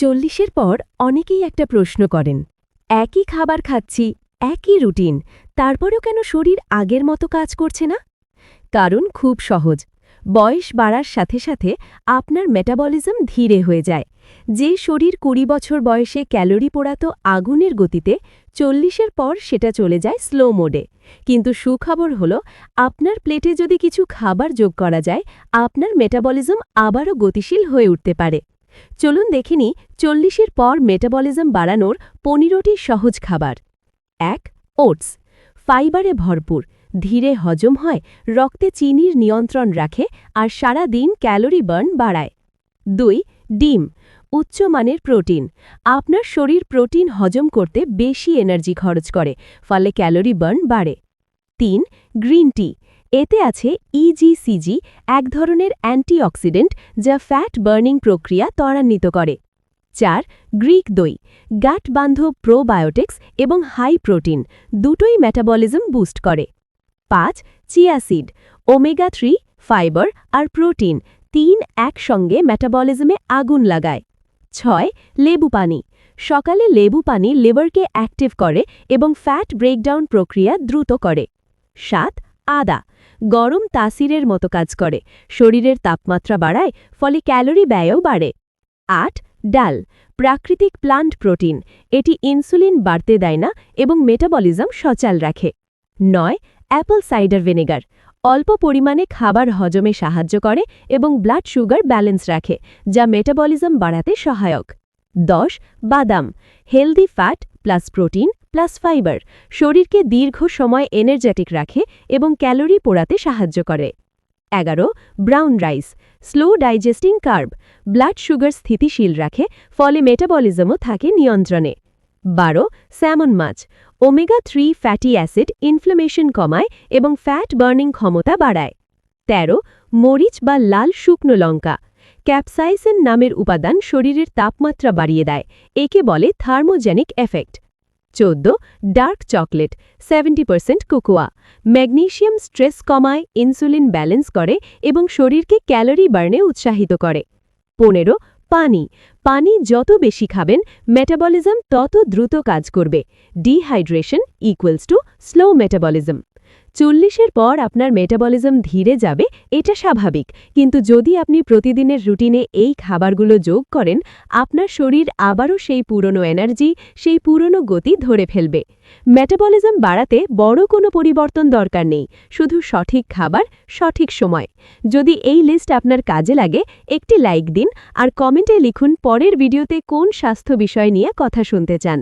চল্লিশের পর অনেকেই একটা প্রশ্ন করেন, একই খাবার খাচ্ছি, একই রুটিন, তারপরেও কেন শরীর আগের মতো কাজ করছে না? কারণ খুব সহজ, বয়স বাড়ার সাথে সাথে আপনার মেটাবলিজম ধীরে হয়ে যায়। যে শরীর কুড়ি বছর বয়সে ক্যালোরি পোড়াতো আগুনের গতিতে, চল্লিশের পর সেটা চলে যায় স্লো মোডে। কিন্তু সুখবর হল, আপনার প্লেটে যদি কিছু খাবার যোগ করা যায়, আপনার মেটাবলিজম আবারও গতিশীল হয়ে উঠতে পারে। চলুন দেখিনি চল্লিশের পর মেটাবলিজম বাড়ানোর পনেরোটি সহজ খাবার। এক, ওটস। ফাইবারে ভরপুর, ধীরে হজম হয়, রক্তে চিনির নিয়ন্ত্রণ রাখে আর সারা দিন ক্যালোরি বার্ন বাড়ায়। দুই, ডিম উচ্চমানের প্রোটিন। আপনার শরীর প্রোটিন হজম করতে বেশি এনার্জি খরচ করে, ফলে ক্যালোরি বার্ন বাড়ে। তিন, গ্রিন টি। এতে আছে ইজিসিজি এক ধরনের অ্যান্টিঅক্সিডেন্ট যা ফ্যাট বার্নিং প্রক্রিয়া ত্বরান্বিত করে। চার, গ্রিক দই গাট বান্ধব প্রোবায়োটিক্স এবং হাই প্রোটিন, দুটোই মেটাবলিজম বুস্ট করে। পাঁচ chia seed omega three, fibre আর প্রোটিন, তিন একসঙ্গে মেটাবলিজমে আগুন লাগায়। ছয়, লেবু পানি, সকালে লেবু পানি লিভারকে অ্যাক্টিভ করে এবং ফ্যাট ব্রেকডাউন প্রক্রিয়া দ্রুত করে। সাত আদা, গরম তাসিরের মতো কাজ করে। শরীরের তাপমাত্রা বাড়ায়, ফলে ক্যালোরি ব্যয়ও বাড়ে। আট, ডাল, প্রাকৃতিক প্লান্ট প্রোটিন, এটি ইনসুলিন বাড়তে দেয় না এবং মেটাবলিজম সচাল রাখে। নয়, অ্যাপল সাইডার ভিনেগার, অল্প পরিমাণে খাবার হজমে সাহায্য করে এবং ব্লাড সুগার ব্যালেন্স রাখে, যা মেটাবলিজম বাড়াতে সহায়ক। দশ, বাদাম, healthy fat plus protein plus fibre শরীরকে দীর্ঘ সময় এনার্জেটিক রাখে এবং ক্যালোরি পোড়াতে সাহায্য করে। এগারো, brown rice, slow digesting carb, blood sugar স্থিতিশীল রাখে, ফলে মেটাবলিজমও থাকে নিয়ন্ত্রণে। বারো, স্যামন মাছ, omega three fatty acid inflammation কমায় এবং ফ্যাট বার্নিং ক্ষমতা বাড়ায়। ১৩ মরিচ বা লাল শুকনো লঙ্কা, ক্যাপসাইসিন নামের উপাদান শরীরের তাপমাত্রা বাড়িয়ে দেয়, একে বলে থার্মোজেনিক এফেক্ট। চোদ্দ, dark chocolate, seventy percent cocoa. Magnesium stress কমায়, ইনসুলিন ব্যালেন্স করে এবং শরীরকে ক্যালোরি বার্নে উৎসাহিত করে। পনেরো, পানি। পানি যত বেশি খাবেন, মেটাবলিজম তত দ্রুত কাজ করবে। Dehydration equals to slow metabolism চল্লিশের পর আপনার মেটাবলিজম ধীরে যাবে, এটা স্বাভাবিক। কিন্তু যদি আপনি প্রতিদিনের রুটিনে এই খাবারগুলো যোগ করেন, আপনার শরীর আবারও সেই পুরনো এনার্জি সেই পুরনো গতি ধরে ফেলবে। মেটাবলিজম বাড়াতে বড় কোনো পরিবর্তন দরকার নেই, শুধু সঠিক খাবার, সঠিক সময়। যদি এই লিস্ট আপনার কাজে লাগে, একটি লাইক দিন আর কমেন্টে লিখুন পরের ভিডিওতে কোন স্বাস্থ্য বিষয় নিয়ে কথা শুনতে চান।